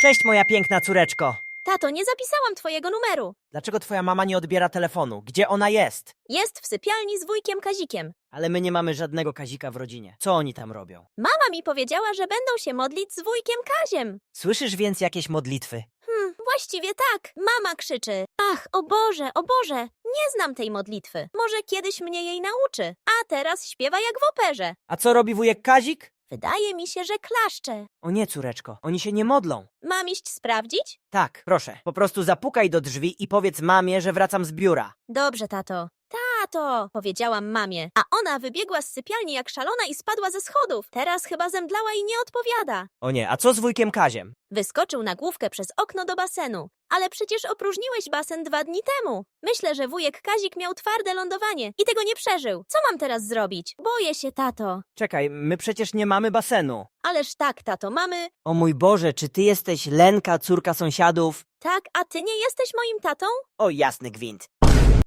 Cześć, moja piękna córeczko. Tato, nie zapisałam twojego numeru. Dlaczego twoja mama nie odbiera telefonu? Gdzie ona jest? Jest w sypialni z wujkiem Kazikiem. Ale my nie mamy żadnego Kazika w rodzinie. Co oni tam robią? Mama mi powiedziała, że będą się modlić z wujkiem Kaziem. Słyszysz więc jakieś modlitwy? Hmm, właściwie tak. Mama krzyczy. Ach, o Boże, o Boże. Nie znam tej modlitwy. Może kiedyś mnie jej nauczy. A teraz śpiewa jak w operze. A co robi wujek Kazik? Wydaje mi się, że klaszcze. O nie, córeczko, oni się nie modlą. Mam iść sprawdzić? Tak, proszę. Po prostu zapukaj do drzwi i powiedz mamie, że wracam z biura. Dobrze, tato. Powiedziałam mamie, a ona wybiegła z sypialni jak szalona i spadła ze schodów. Teraz chyba zemdlała i nie odpowiada. O nie, a co z wujkiem Kaziem? Wyskoczył na główkę przez okno do basenu. Ale przecież opróżniłeś basen dwa dni temu. Myślę, że wujek Kazik miał twarde lądowanie i tego nie przeżył. Co mam teraz zrobić? Boję się, tato. Czekaj, my przecież nie mamy basenu. Ależ tak, tato, mamy. O mój Boże, czy ty jesteś Lenka, córka sąsiadów? Tak, a ty nie jesteś moim tatą? O jasny gwint.